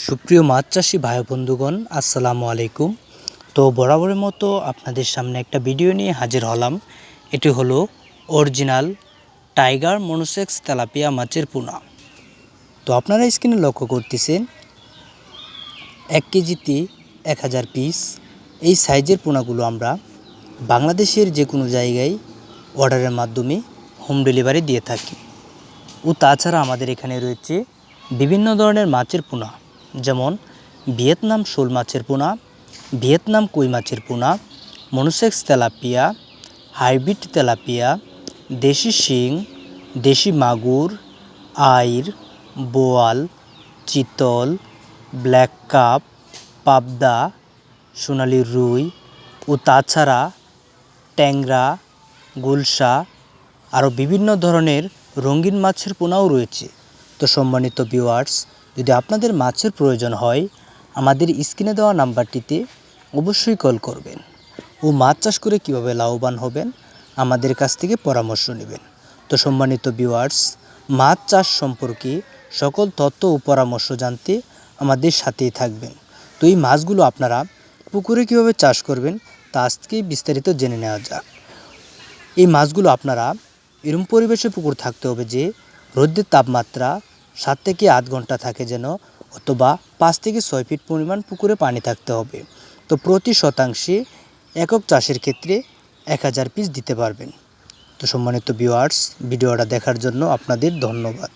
সুপ্রিয় মাছ চাষি ভাই বন্ধুগণ, আসসালামু আলাইকুম। তো বরাবরের মতো আপনাদের সামনে একটা ভিডিও নিয়ে হাজির হলাম। এটি হলো অরিজিনাল টাইগার মনোসেক্স তেলাপিয়া মাছের পোনা। তো আপনারা স্ক্রিনে লক্ষ্য করতেছেন, এক কেজিতে এক হাজার পিস। এই সাইজের পোনাগুলো আমরা বাংলাদেশের যে কোনো জায়গায় অর্ডারের মাধ্যমে হোম ডেলিভারি দিয়ে থাকি। ও তাছাড়া আমাদের এখানে রয়েছে বিভিন্ন ধরনের মাছের পোনা। যেমন ভিয়েতনাম শোল মাছের পোনা, ভিয়েতনাম কই মাছের পোনা, মনোসেক্স তেলাপিয়া, হাইব্রিড তেলাপিয়া, দেশি শিং, দেশি মাগুর, আইর, বোয়াল, চিতল, ব্ল্যাক কাপ, পাবদা, সোনালি রুই ও তাছাড়া ট্যাংরা, গুলশা আরও বিভিন্ন ধরনের রঙিন মাছের পোনাও রয়েছে। তো সম্মানিত ভিউয়ার্স যদি আপনাদের মাছের প্রয়োজন হয়, আমাদের স্ক্রিনে দেওয়া নাম্বারটিতে অবশ্যই কল করবেন ও মাছ চাষ করে কীভাবে লাভবান হবেন, আমাদের কাছ থেকে পরামর্শ নেবেন। তো সম্মানিত ভিউয়ার্স মাছ চাষ সম্পর্কে সকল তথ্য ও পরামর্শ জানতে আমাদের সাথেই থাকবেন। তো এই মাছগুলো আপনারা পুকুরে কীভাবে চাষ করবেন, তা আজকে বিস্তারিত জেনে নেওয়া যাক। এই মাছগুলো আপনারা এরম পরিবেশে পুকুর থাকতে হবে যে, রোদ্রের তাপমাত্রা সাত থেকে আধ ঘণ্টা থাকে যেন, অথবা পাঁচ থেকে ছয় ফিট পরিমাণ পুকুরে পানি থাকতে হবে। তো প্রতি শতাংশে একক চাষের ক্ষেত্রে এক হাজার পিস দিতে পারবেন। তো সম্মানিত ভিউয়ার্স ভিডিওটা দেখার জন্য আপনাদের ধন্যবাদ।